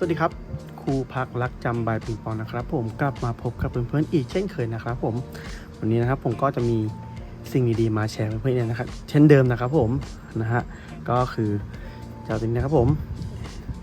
สวัสดีครับครูพักรักจำบายปิงปองนะครับ ผมกลับมาพบกับเพื่อนๆอีกเช่นเคยนะครับ ผมวันนี้นะครับผมก็จะมีสิ่งดีๆมาแชร์เพื่อนๆเนี่ยนะครับเช่นเดิมนะครับผมนะฮะก็คือเจ้าตัวนี้นะครับผม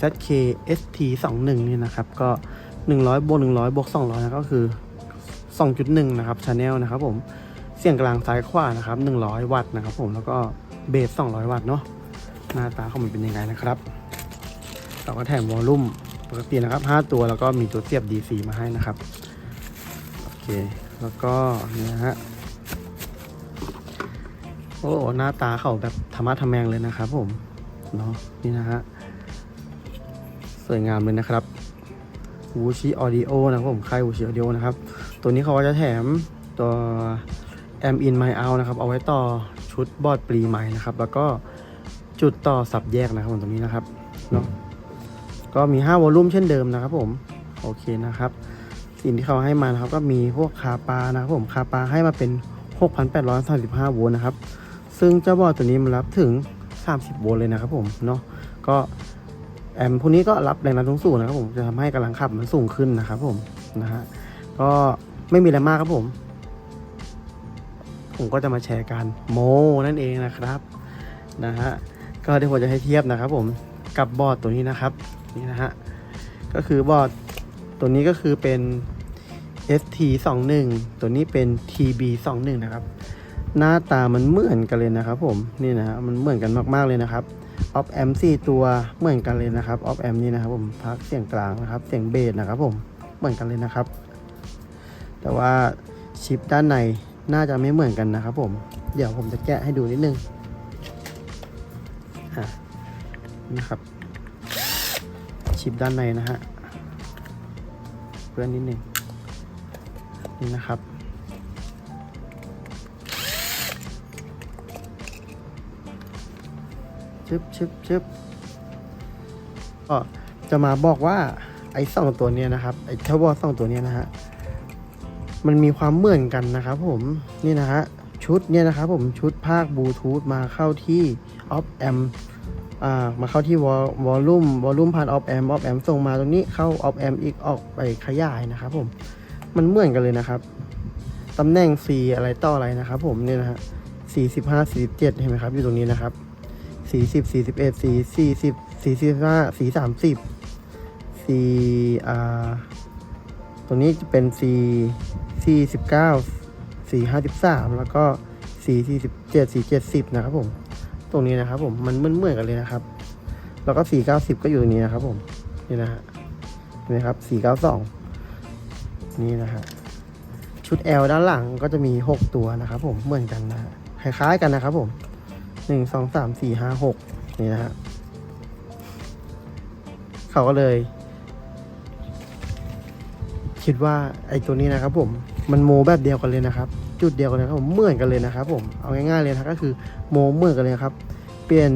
ZKST 21 นี่นะครับก็ 100บวก100บวก200นะก็คือ 2.1 นะครับชาแนลนะครับผมเสียงกลางซ้ายขวานะครับ 100 วัตต์นะครับผมแล้วก็เบส 200 วัตต์เนาะหน้าตาของมันเป็นยังไงนะครับเราก็แถมวอลลุ่ม ปกตินะครับ 5 ตัวแล้วก็มีตัวเสียบ DC มาให้นะครับ โอเค แล้วก็นี่ฮะ โอ้หน้าตาเขาแบบธรรมะทำแมงเลยนะครับผม เนาะนี่นะฮะ สวยงามเลยนะครับวูชิออดิโอนะครับผมค่ายวูชิออดิโอนะครับ ตัวนี้เขาก็จะแถมตัวแอมอินไมเอานะครับ เอาไว้ต่อชุดบอดปรีไม้นะครับ แล้วก็จุดต่อสับแยกนะครับผมตรงนี้นะครับเนาะ ก็มี 5วอลลุ่มเช่นเดิมนะครับผม โอเคนะครับ สิ่งที่เขาให้มานะครับ ก็มีพวกคาปานะครับผมคาปาให้มาเป็น 6,835โวลต์นะครับ ซึ่งเจ้าบอร์ดตัวนี้มันรับถึง 30โวลต์เลยนะครับผมเนาะก็แอมพวกนี้ก็รับแรงดันสูงนะครับผมจะทำให้กำลังขับมันสูงขึ้นนะครับผมนะฮะก็ไม่มีอะไรมากครับผม ผมก็จะมาแชร์การโมนั่นเองนะครับนะฮะก็เดี๋ยวผมจะให้เทียบนะครับผมกับบอร์ดตัวนี้นะครับ นี่นะฮะ ก็คือบอร์ดตัวนี้ก็คือเป็น ST 2 1 ตัวนี้เป็น TB 2 1 นะครับ หน้าตามันเหมือนกันเลยนะครับผมนี่นะฮะมันเหมือนกันมากๆเลยนะครับออฟแอม4ตัวเหมือนกันเลยนะครับออฟแอมนี่นะครับผมพักเสียงกลางนะครับเสียงเบสนะครับผมเหมือนกันเลยนะครับ แต่ว่าชิปด้านในน่าจะไม่เหมือนกันนะครับผมเดี๋ยวผมจะแกะให้ดูนิดนึงอะนะครับ ชิปด้านในนะฮะเพื่อนนิดหนึ่งนี่นะครับ ชึบชึบชึบก็จะมาบอกว่าไอ้สองตัวเนี้ยนะครับ ไอ้เทวอสองตัวเนี้ยนะฮะ มันมีความเหมือนกันนะครับผมนี่นะฮะชุดเนี่ยนะครับผมชุดภาคบลูทูธมาเข้าที่ออฟแอม อ่ามาเข้าที่วอลวอลลุ่มวอลลุ่มผ่านออฟแอมออฟแอมส่งมาตรงนี้เข้าออฟแอมอีกออกไปขยายนะครับผมมันเหมือนกันเลยนะครับตำแหน่ง C อะไรต่ออะไรนะครับผมเนี่ยนะฮะสี่สิบห้าสี่สิบเจ็ดเห็นไหมครับอยู่ตรงนี้นะครับสี่สิบสี่สิบเอ็ดสี่สี่สิบสี่สิบห้าสี่สามสิบสี่อ่าตรงนี้จะเป็นสี่สี่สิบเก้าสี่ห้าสิบสามแล้วก็สี่สี่สิบเจ็ดสี่เจ็ดสิบนะครับผม ตรงนี้นะครับ ผมมันเหมือนกันเลยนะครับ แล้วก็สี่เก้าสิบก็อยู่ตรงนี้นะครับ ผมนี่นะฮะเห็นไหมครับสี่เก้าสองนี่นะฮะชุด L ด้านหลังก็จะมีหกตัวนะครับ ผมเหมือนกันนะฮะคล้ายๆกันนะครับ ผมหนึ่งสองสามสี่ห้าหกนี่นะฮะเขาก็เลย คิดว่าไอ้ตัวนี้นะครับ ผมมันโมแบบเดียวกันเลยนะครับ จุดเดียวกันเลยครับผมเหมือนกันเลยนะครับผมเอาง่ายๆเลยนะก็คือโมเหมือนกันเลยครับ เปลี่ยน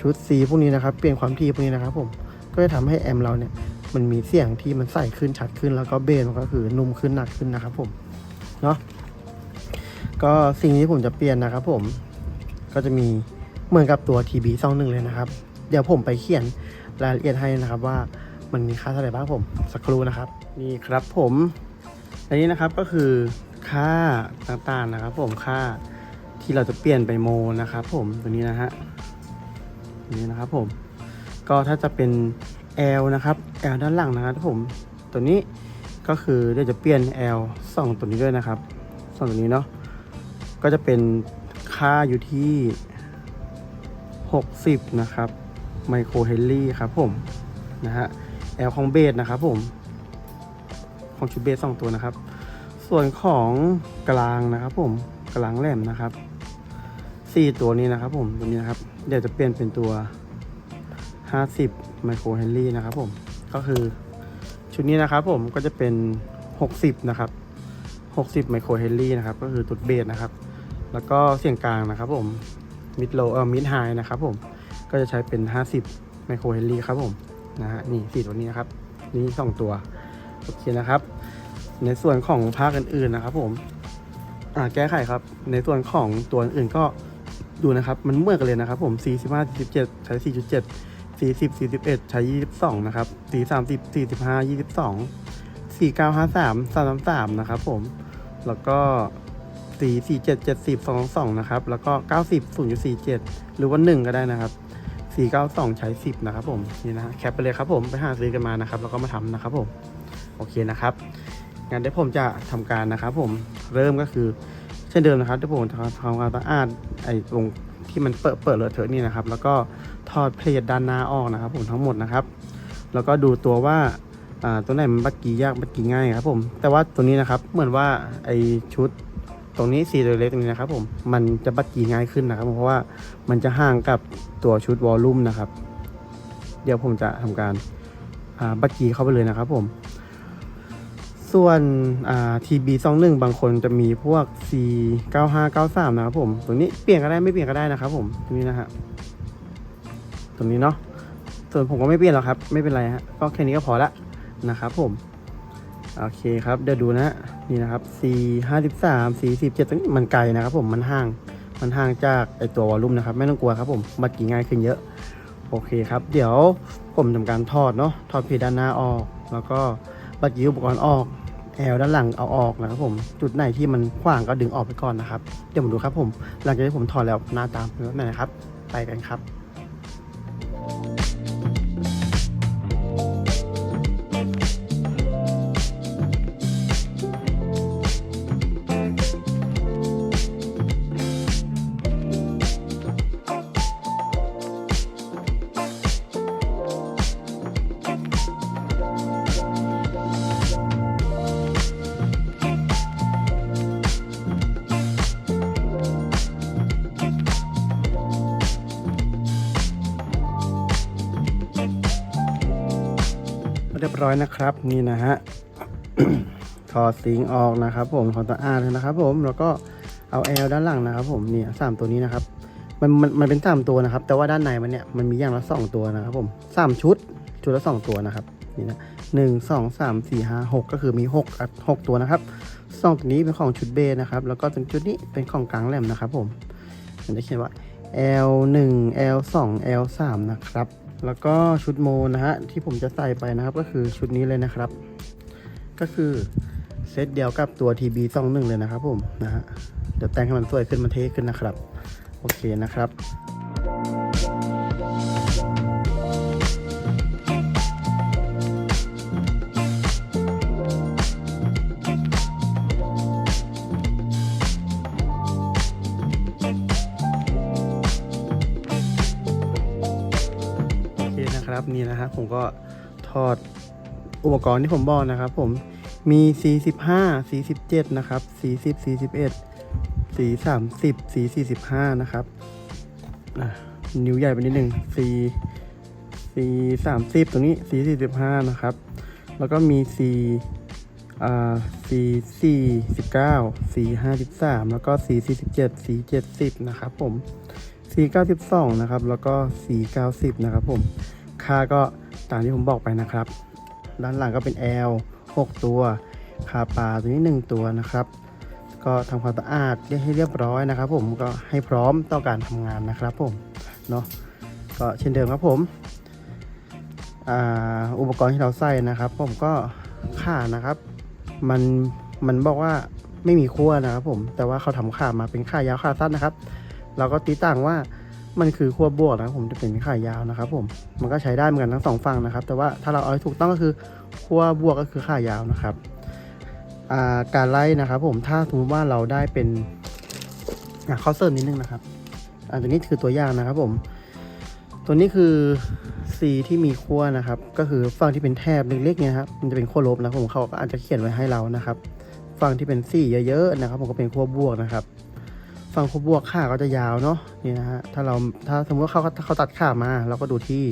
ชุดสีพวกนี้นะครับ เปลี่ยนความถี่พวกนี้นะครับผมก็จะทำให้แอมเราเนี่ยมันมีเสียงที่มันใส่ขึ้นชัดขึ้นแล้วก็เบสมันก็คือนุ่มขึ้นหนักขึ้นนะครับผมเนาะก็สิ่งที่ผมจะเปลี่ยนนะครับผมก็จะมีเหมือนกับตัว TB 2 1เลยนะครับ เดี๋ยวผมไปเขียนรายละเอียดให้นะครับว่ามันมีค่าเท่าไหร่บ้างผมสักครู่นะครับ นี่ครับผมอันนี้นะครับก็คือ ค่าต่างๆนะครับ ผมค่าที่เราจะเปลี่ยนไปโมนะครับ ผมตัวนี้นะฮะนี้นะครับผมก็ถ้าจะเป็น L นะครับ L ด้านหลังนะครับผมตัวนี้ก็คือเดี๋ยวจะเปลี่ยน L ส่องตัวนี้ด้วยนะครับสองตัวนี้เนาะก็จะเป็นค่าอยู่ที่ 60 นะครับไมโครเฮนรี่ครับผมนะฮะ L ของเบสนะครับผมของชุดเบสสองตัวนะครับ ส่วนของกลางนะครับ ผมกลางแหลมนะครับสี่ตัวนี้นะครับ ผมตัวนี้นะครับ เดี๋ยวจะเปลี่ยนเป็นตัว 50 ไมโครเฮนรี่นะครับ ผมก็คือชุดนี้นะครับ ผมก็จะเป็น 60 นะครับ 60 ไมโครเฮนรี่นะครับ ก็คือตุดเบสนะครับ แล้วก็เสียงกลางนะครับ ผมมิดโลเออมิดไฮนะครับ ผมก็จะใช้เป็น 50 ไมโครเฮนรี่ครับ ผมนะฮะนี่สี่ตัวนี้นะครับ นี่สองตัวโอเคนะครับ ในส่วนของภาคอื่นๆนะครับ ผมอ่าแก้ไขครับ ในส่วนของตัวอื่นก็ดูนะครับ มันเหมื่อนกันเลยนะครับ ผม 45 47 ใช้ 4.7สี่สิบสี่สิบเอ็ดใช้ยี่สิบสองนะครับสี่สามสิบสี่สิบห้ายี่สิบสองสี่เก้าห้าสามสามสามสามนะครับผม แล้วก็สี่สี่เจ็ดเจ็ดสิบสองสองนะครับ แล้วก็เก้าสิบศูนย์จุดสี่เจ็ดหรือว่าหนึ่งก็ได้นะครับสี่เก้าสองใช้สิบนะครับผม นี่นะฮะแคปไปเลยครับผม ไปหาซื้อกันมานะครับ แล้วก็มาทำนะครับผม โอเคนะครับ งั้นเดี๋ยวผมจะทำการนะครับผมเริ่มก็คือเช่นเดิมนะครับเดี๋ยวผมทำความสะอาดไอ้ตรงที่มันเปิดเปิดเลอะเทอะนี่นะครับ แล้วก็ถอดเพลทด้านหน้าออกนะครับ ผมทั้งหมดนะครับ แล้วก็ดูตัวว่าตัวไหนมันบักกี้ยากบักกี้ง่ายครับผม แต่ว่าตัวนี้นะครับเหมือนว่าไอชุดตรงนี้สีตัวเล็กตรงนี้นะครับ ผมมันจะบักกี้ง่ายขึ้นนะครับ เพราะว่ามันจะห่างกับตัวชุดวอลลุ่มนะครับ เดี๋ยวผมจะทำการบักกี้เข้าไปเลยนะครับ ผม ส่วนทีบีซอ่า TB 2 1บางคนจะมีพวก C 9 5 9 3นะครับผม ตรงนี้เปลี่ยนก็ได้ไม่เปลี่ยนก็ได้นะครับผมตรงนี้นะฮะตรงนี้เนาะส่วนผมก็ไม่เปลี่ยนหรอกครับ ไม่เป็นไรฮะก็แค่นี้ก็พอละนะครับผมโอเคครับเดี๋ยวดูนะนี่นะครับ C 5 3 C 1 7มันไกลนะครับผมมันห่างมันห่างจากไอตัววอลลุ่มนะครับ ไม่ต้องกลัวครับผมบัดกี่ง่ายขึ้นเยอะ โอเคครับ เดี๋ยวผมทำการทอดเนาะทอดเพดานหน้าออก แล้วก็บัดกี้อุปกรณ์ออก แอลด้านหลังเอาออกนะครับผมจุดไหนที่มันขว้างก็ดึงออกไปก่อนนะครับ เดี๋ยวผมดูครับผม หลังจากที่ผมถอดแล้วหน้าตามเป็นแบบไหนนะครับ ไปกันครับ ร้อยนะครับ นี่นะฮะถอดซิงออกนะครับ ผมถอดตัวอาร์นะครับ ผมแล้วก็เอาแอลด้านหลังนะครับ ผมเนี่ยสามตัวนี้นะครับ มันมันมันเป็นสามตัวนะครับ แต่ว่าด้านในมันเนี่ยมันมีอย่างละสองตัวนะครับ ผมสามชุดชุดละสองตัวนะครับนี่นะหนึ่งสองสามสี่ห้าหกก็คือมีหกหกตัวนะครับสองตัวนี้เป็นของชุดเบนะครับ แล้วก็ตรงจุดนี้เป็นของกลางแหลมนะครับ ผมมันจะเขียนว่า L 1 L 2 L 3 นะครับ แล้วก็ชุดโมนะฮะที่ผมจะใส่ไปนะครับ ก็คือชุดนี้เลยนะครับ ก็คือเซตเดียวกับตัว TB 2 1เลยนะครับผมนะฮะเดี๋ยวแต่งให้มันสวยขึ้นมันเท่ขึ้นนะครับ โอเคนะครับ ผมก็ถอดอุปกรณ์ที่ผมบอกนะครับ ผมมี 45 47 นะครับ 40 41 สี30 สี45 นะครับอะนิ้วใหญ่ไปนิดหนึ่งสีสี30 ตรงนี้สี45 นะครับ แล้วก็มีสีอ่าสี49สี53 แล้วก็สี47สี70 นะครับผม492 นะครับ แล้วก็490 นะครับผม ค่าก็ตามที่ผมบอกไปนะครับ ด้านหลังก็เป็น L 6 ตัว คาปลาตัวนี้ 1 ตัวนะครับ ก็ทำความสะอาดให้เรียบร้อยนะครับ ผมก็ให้พร้อมต่อการทำงานนะครับผมเนาะก็เช่นเดิมครับผมอ,อุปกรณ์ที่เราใส่นะครับ ผมก็ข่านะครับ มันมันบอกว่าไม่มีขั้วนะครับผมแต่ว่าเขาทำข่ามาเป็นข่ายาวข่าสั้นนะครับ เราก็ตีต่างว่า มันคือขั้วบวกนะผมจะเป็นขายาวนะครับ ผมมันก็ใช้ได้เหมือนกันทั้งสองฝั่งนะครับ แต่ว่าถ้าเราเอาให้ถูกต้องก็คือขั้วบวกก็คือขายาวนะครับาการไล่นะครับ ผมถ้าสมมติว่าเราได้เป็นอะข้อเสริมนิดนึงนะครับอันนี้คือตัวอย่างนะครับ ผม ตัวนี้คือ C ที่มีขั้วนะครับ ก็คือฝั่งที่เป็นแถบเล็กๆเนี่ยครับมันจะเป็นขั้วลบนะผมเขาอาจจะเขียนไว้ให้เรานะครับฝั่งที่เป็นสีเยอะๆนะครับ ผมก็เป็นขั้วบวกนะครับ ฝั่งขั้วบวกขาก็จะยาวเนาะนี่นะฮะถ้าเราถ้าสมมติว่าเขาเขาตัดขามา เราก็ดูที่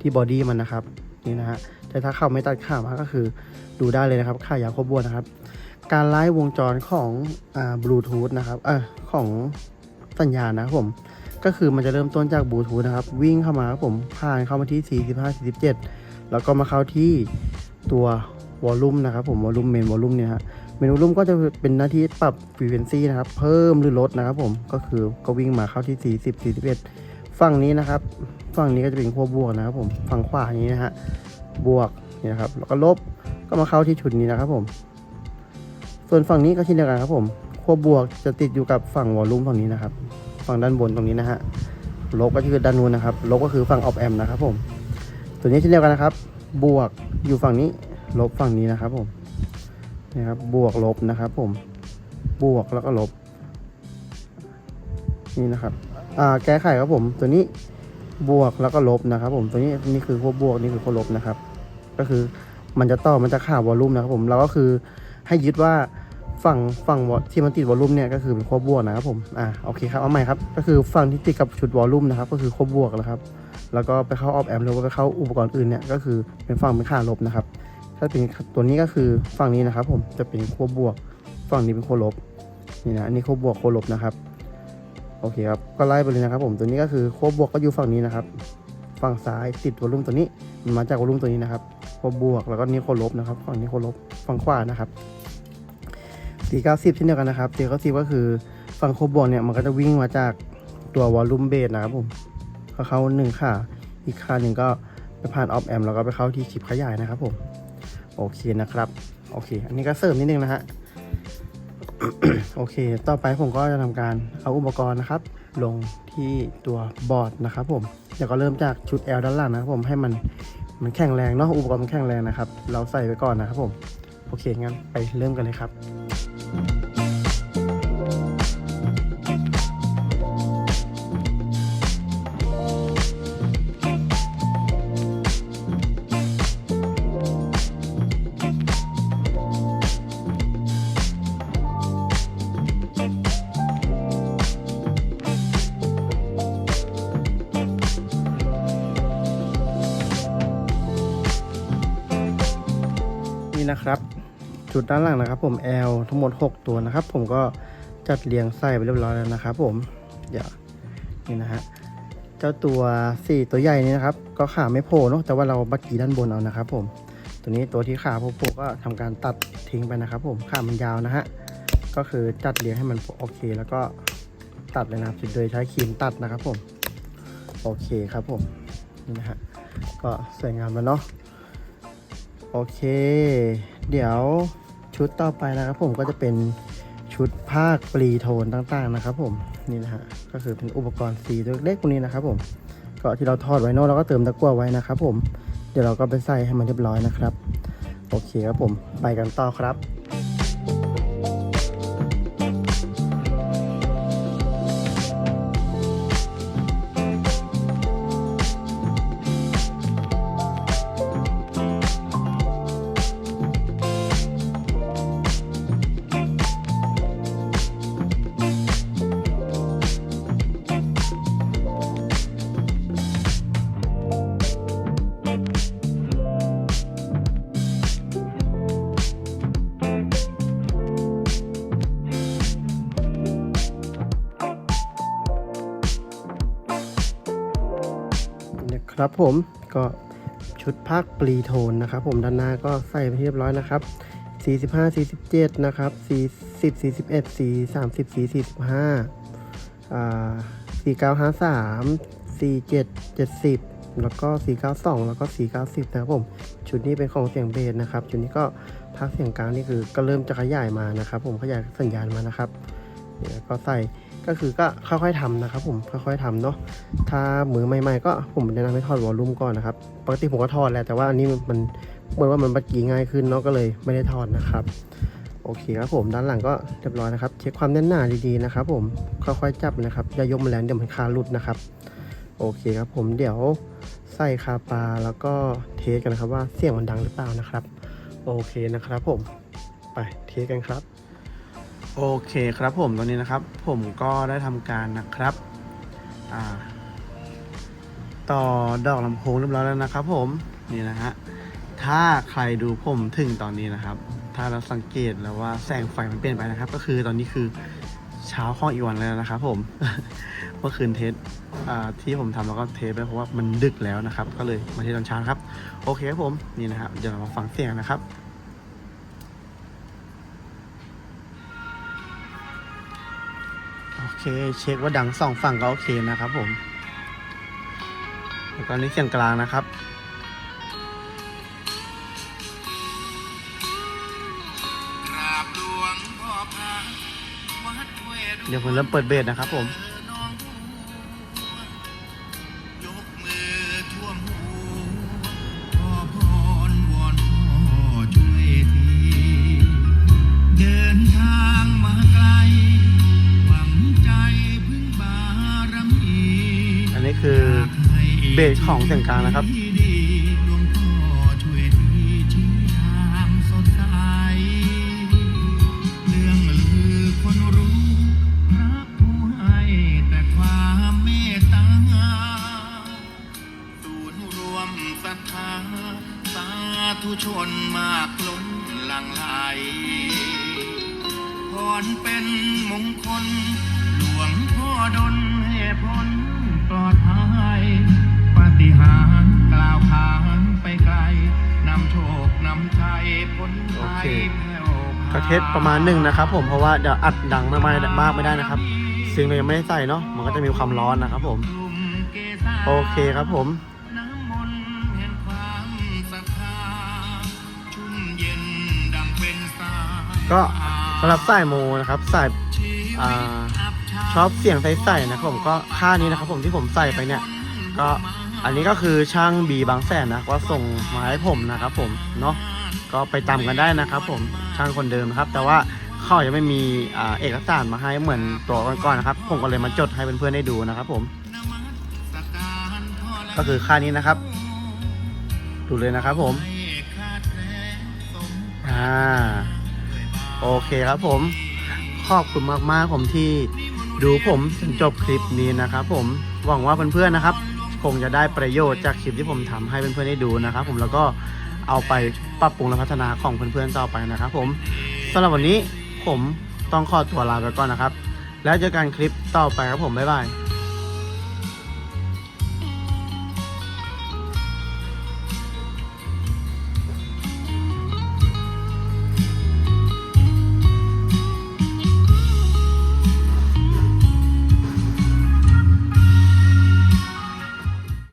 ที่บอดี้มันนะครับนี่นะฮะแต่ถ้าเขาไม่ตัดขามาก็คือดูได้เลยนะครับขายาวขั้วบวกนะครับ การไล่วงจรของอ่าบลูทูธนะครับเออของสัญญาณนะครับผมก็คือมันจะเริ่มต้นจากบลูทูธนะครับ วิ่งเข้ามาครับผมผ่านเข้ามาที่ 45 47 แล้วก็มาเข้าที่ตัว วอลลุ่มนะครับผมวอลลุ่มเมนวอลลุ่มเนี่ยฮะเมนวอลลุ่มก็จะเป็นหน้าที่ปรับฟรีเควนซีนะครับเพิ่มหรือลดนะครับผมก็คือก็วิ่งมาเข้าที่ 40 41 ฝั่งนี้นะครับ ฝั่งนี้ก็จะเป็นขั้วบวกนะครับผมฝั่งขวาอย่างนี้นะฮะบวกนี่นะครับแล้วก็ลบก็มาเข้าที่ชุดนี้นะครับผม ส่วนฝั่งนี้ก็เช่นเดียวกันครับผมขั้วบวกจะติดอยู่กับฝั่งวอลลุ่มฝั่งนี้นะครับ ฝั่งด้านบนตรงนี้นะฮะลบก็คือด้านนู้นนะครับลบก็คือฝั่งออฟแอมนะครับผมตัวนี้เช่นเดียวกันนะครับ บวกอยู่ฝั่งนี้ ลบฝั่งนี้นะครับผมนะครับบวกลบนะครับผมบวกแล้วก็ลบ นี่นะครับอ่าแก้ไขครับผม ตัวนี้บวกแล้วก็ลบนะครับ ผมตัวนี้นี่คือขั้วบวกนี่คือขั้วลบนะครับ ก็คือมันจะต่อมันจะข่าววอลลุ่มนะครับผมเราก็คือให้ยึดว่าฝั่งฝั่งที่มันติดวอลลุ่มเนี่ยก็คือเป็นขั้วบวกนะครับผมอ่าโอเคครับเอาใหม่ครับ ก็คือฝั่งที่ติดกับชุดวอลลุ่มนะครับ ก็คือขั้วบวกนะครับ แล้วก็ไปเข้าออฟแอมหรือว่าไปเข้าอุปกรณ์อื่นเนี่ยก็คือเป็นฝั่งเป็นค่าลบนะครับ ถ้าเป็นตัวนี้ก็คือฝั่งนี้นะครับ ผมจะเป็นขั้วบวก ฝั่งนี้เป็นขั้วลบนี่นะอันนี้ขั้วบวกขั้วลบนะครับโอเคครับก็ไล่ไปเลยนะครับ ผมตัวนี้ก็คือขั้วบวกก็อยู่ฝั่งนี้นะครับ ฝั่งซ้ายติดวอลลุ่มตัวนี้มันมาจากวอลลุ่มตัวนี้นะครับขั้วบวกแล้วก็นี่ขั้วลบนะครับฝั่งนี้ขั้วลบฝั่งขวานะครับ490เก้าสิบเช่นเดียวกันนะครับ490ก็คือฝั่งขั้วบวกเนี่ยมันก็จะวิ่งมาจากตัววอลลุ่มเบสนะครับผมก็เข้าหนึ่งขาอีกขาหนึ่งก็ไปผ่านออฟแอมแล้วก็ไปเข้าที่ชิปขยายนะครับผม โอเคนะครับ โอเค อันนี้ก็เสริมนิดนึงนะฮะ โอเค ต่อไปผมก็จะทำการเอาอุปกรณ์นะครับ ลงที่ตัวบอร์ดนะครับผมเดี๋ยวก็เริ่มจากชุด L ด้านล่างนะครับผมให้มันมันแข็งแรงเนาะอุปกรณ์มันแข็งแรงนะครับ เราใส่ไปก่อนนะครับผม โอเคงั้นไปเริ่มกันเลยครับ นี่นะครับชุดด้านหลังนะครับ ผม L ทั้งหมด 6 ตัวนะครับ ผมก็จัดเรียงใส่ไปเรียบร้อยแล้วนะครับ ผมเดี๋ยวนี่นะฮะเจ้าตัว 4 ตัวใหญ่นี้นะครับ ก็ขาไม่โผล่เนอะแต่ว่าเราบัดกีด้านบนเอานะครับ ผม ตัวนี้ตัวที่ขาโผล่ก็ทำการตัดทิ้งไปนะครับ ผมขามันยาวนะฮะก็คือจัดเรียงให้มันโอเค แล้วก็ตัดเลยนะครับโดยใช้ครีมตัดนะครับ ผมโอเคครับผมนี่นะฮะก็สวยงามแล้วเนาะ โอเค เดี๋ยวชุดต่อไปนะครับผมก็จะเป็นชุดภาคปรีโทนต่างๆนะครับผมนี่นะฮะก็คือเป็นอุปกรณ์สีตัวเล็กๆพวกนี้นะครับผมก็ที่เราทอดไว้นอกเราก็เติมตะกั่วไว้นะครับผมเดี๋ยวเราก็ไปใส่ให้มันเรียบร้อยนะครับ โอเคครับผมไปกันต่อครับ นะครับผมก็ชุดภาคปรีโทนนะครับผมด้านหน้าก็ใส่ไปเรียบร้อยนะครับ 45 47 นะครับ 40 41 4 30 4 45อ่า4953 47 70 แล้วก็ 492 แล้วก็ 490 นะครับผม ชุดนี้เป็นของเสียงเบสนะครับ ชุดนี้ก็ภาคเสียงกลางนี่คือก็เริ่มจะขยายมานะครับ ผมขยายสัญญาณมานะครับเดี๋ยวก็ใส่ ก็คือก็ค่อยๆทำนะครับ ผมค่อยๆทำเนาะถ้ามือใหม่ๆก็ผมแนะนำให้ถอดวอลลุ่มก่อนนะครับปกติผมก็ถอดแหละแต่ว่าอันนี้มันเหมือนว่ามันบัดกีง่ายขึ้นเนาะก็เลยไม่ได้ถอดนะครับโอเคครับผมด้านหลังก็เรียบร้อยนะครับ เช็คความแน่นหนาดีๆนะครับ ผมค่อยๆจับนะครับอย่ายกมันแรงเดี๋ยวมันคาหลุดนะครับ โอเคครับผมเดี๋ยวใส่คาปาแล้วก็เทสกันนะครับว่าเสียงมันดังหรือเปล่านะครับ โอเคนะครับผมไปเทสกันครับ โอเคครับผมตอนนี้นะครับ ผมก็ได้ทำการนะครับต่อดอกลำโพงเรียบร้อยแล้วนะครับ ผมนี่นะฮะถ้าใครดูผมถึงตอนนี้นะครับ ถ้าเราสังเกตแล้วว่าแสงไฟมันเปลี่ยนไปนะครับ ก็คือตอนนี้คือเช้าข้องอีวันแล้วนะครับ ผมเมื่อคืนเทสที่ผมทำแล้วก็เทสไปเพราะว่ามันดึกแล้วนะครับ ก็เลยมาเทสตอนเช้าครับ โอเคครับผมนี่นะครับเดี๋ยวเรามาฟังเสียงนะครับ เคเช็คว่าดังสองฝั่งก็โอเคนะครับผมแล้วก็นี้เสียงกลางนะครับกราบหลวงพ่อพระวัดเวรุเดี๋ยวผมเริ่มเปิดเบสนะครับผม ของเสียงกลางนะครับชนมาศูนย์รวมศรัทธาสาธุชนมากล้นหลังไหลพรเป็นมงคล หลวงพ่อดลให้พ้นปลอดภัย ฏิหารย์กล่าวขานไปไกลนำโชคนำชัยพ้นโอภัเคยแผ่วพกระเทสประมาณหนึ่งนะครับ ผมเพราะว่าเดี๋ยวอัดดังมากไม่ได้มากไม่ได้นะครับซึ่งเรายังไม่ได้ใส่เนาะมันก็จะมีความร้อนนะครับ ผมกลุ่มเกษาโอเคครับผมน้ำมนต์แห่งความศรัทธาชุ่มเย็นดังเป็นสายก็สำหรับสายโมนะครับสายอ่าชอบเสียงใสๆนะครับผมก็ค่านี้นะครับ ผมที่ผมใส่ไปเนี่ย ก็ อันนี้ก็คือช่างบีบางแสนนะก็ส่งมาให้ผมนะครับผมเนาะก็ไปตามกันได้นะครับ ผมช่างคนเดิมนะครับ แต่ว่าเขายังไม่มีอเอกสารมาให้เหมือนตัวก่อนๆนะครับ ผมก็เลยมาจดให้เพื่อนๆได้ดูนะครับ ผม ก็คือค่านี้นะครับ ดูเลยนะครับ ผมอ่าโอเคครับ ผมขอบคุณมากๆผมที่ดูผมจนจบคลิปนี้นะครับ ผมหวังว่าเพื่อนๆนะครับ คงจะได้ประโยชน์จากคลิปที่ผมทำให้เพื่อนๆได้ดูนะครับ ผมแล้วก็เอาไปปรับปรุงและพัฒนาของเพื่อนๆต่อไปนะครับ ผมสำหรับวันนี้ผมต้องขอตัวลาไปก่อนนะครับ แล้วเจอกันคลิปต่อไปครับผมบ๊ายบาย